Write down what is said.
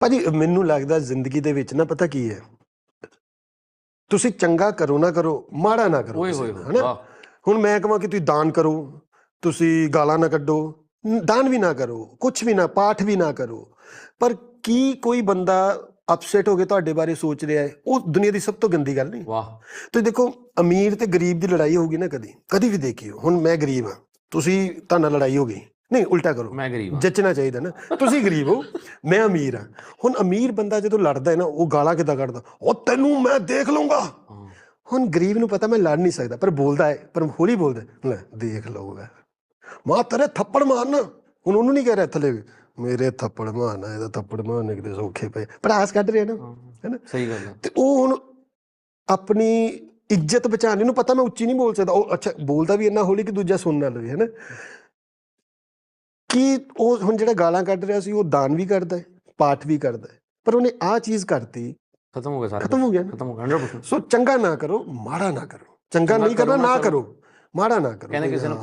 ਭਾਜੀ ਮੈਨੂੰ ਲੱਗਦਾ ਜ਼ਿੰਦਗੀ ਦੇ ਵਿੱਚ ਨਾ ਪਤਾ ਕੀ ਹੈ? ਤੁਸੀਂ ਚੰਗਾ ਕਰੋ ਨਾ ਕਰੋ ਮਾੜਾ ਨਾ ਕਰੋ ਓਏ ਹੋਏ ਹਨਾ? ਹੁਣ ਮੈਂ ਕਹਾਂ ਕਿ ਤੁਸੀਂ ਦਾਨ ਕਰੋ ਤੁਸੀਂ ਗਾਲਾਂ ਨਾ ਕੱਢੋ ਦਾਨ ਵੀ ਨਾ ਕਰੋ ਕੁਝ ਵੀ ਨਾ ਪਾਠ ਵੀ ਨਾ ਕਰੋ। ਪਰ ਕੀ ਕੋਈ ਬੰਦਾ ਅਪਸੈਟ ਹੋ ਕੇ ਤੁਹਾਡੇ ਬਾਰੇ ਸੋਚ ਰਿਹਾ ਹੈ? ਉਹ ਦੁਨੀਆ ਦੀ ਸਭ ਤੋਂ ਗੰਦੀ ਗੱਲ ਨਹੀਂ। ਵਾਹ। ਤੁਸੀਂ ਦੇਖੋ ਅਮੀਰ ਤੇ ਗਰੀਬ ਦੀ ਲੜਾਈ ਹੋਊਗੀ ਨਾ ਕਦੀ ਕਦੀ ਵੀ ਦੇਖਿਓ। ਹੁਣ ਮੈਂ ਗਰੀਬ ਹਾਂ ਤੁਸੀਂ ਤਾਂ ਨਾਲ ਲੜਾਈ ਹੋ ਗਈ। ਨਹੀਂ ਉਲਟਾ ਕਰੋ। ਮੈਂ ਗਰੀਬ ਹਾਂ। ਜੱਚਣਾ ਚਾਹੀਦਾ ਨਾ। ਤੁਸੀਂ ਗਰੀਬ ਹੋ। ਮੈਂ ਅਮੀਰ ਹਾਂ। ਹੁਣ ਅਮੀਰ ਬੰਦਾ ਜਦੋਂ ਲੜਦਾ ਹੈ ਨਾ ਉਹ ਗਾਲਾਂ ਕਿੱਦਾਂ ਕੱਢਦਾ? ਉਹ ਤੈਨੂੰ ਮੈਂ ਦੇਖ ਲਊਂਗਾ। ਹਾਂ। ਹੁਣ ਗਰੀਬ ਨੂੰ ਪਤਾ ਮੈਂ ਲੜ ਨਹੀਂ ਸਕਦਾ ਪਰ ਬੋਲਦਾ ਹੈ ਪਰ ਹੌਲੀ ਬੋਲਦਾ। ਲੈ ਦੇਖ ਲਊਗਾ ਮਾਂ। ਤੇਰੇ ਥੱਪੜ ਮਾਰਨਾ ਹੁਣ ਉਹਨੂੰ ਨਹੀਂ ਕਹਿ ਰਿਹਾ ਥੱਲੇ ਮੇਰੇ ਥੱਪੜ ਮਾਰਨਾ ਇਹਦਾ ਥੱਪੜ ਮਾਰਨੇ ਕਿਤੇ ਸੌਖੇ ਪਏ। ਪੜਾਸ ਕੱਢ ਰਿਹਾ ਨਾ ਹੈਨਾ? ਸਹੀ ਗੱਲ ਹੈ ਤੇ ਉਹ ਹੁਣ ਆਪਣੀ ਇੱਜ਼ਤ ਬਚਾਉਣ ਨੂੰ ਪਤਾ ਮੈਂ ਉੱਚੀ ਨਹੀਂ ਬੋਲ ਸਕਦਾ। ਉਹ ਅੱਛਾ ਬੋਲਦਾ ਵੀ ਇੰਨਾ ਹੌਲੀ ਕਿ ਦੂਜਾ ਸੁਣ ਨਾ ਲਵੇ ਹੈਨਾ? ਕਿ ਉਹ ਹੁਣ ਜਿਹੜਾ ਗਾਲਾਂ ਕੱਢ ਰਿਹਾ ਸੀ ਉਹ ਦਾਨ ਵੀ ਕਰਦਾ ਹੈ ਪਾਠ ਵੀ ਕਰਦਾ ਹੈ ਪਰ ਉਹਨੇ ਆਹ ਚੀਜ਼ ਕਰਤੀ ਖਤਮ ਹੋ ਗਿਆ ਸਾਰਾ ਖਤਮ ਹੋ ਗਿਆ ਖਤਮ ਹੋ ਗਿਆ 100% ਸੋ ਚੰਗਾ ਨਾ ਕਰੋ ਮਾੜਾ ਨਾ ਕਰੋ। ਚੰਗਾ ਨਹੀਂ ਕਰਨਾ ਕਰੋ ਨਾ ਕਰੋ। ਮਾੜਾ ਨਾ ਕਰੋ। ਕਹਿੰਦੇ ਕਿਸੇ ਨੂੰ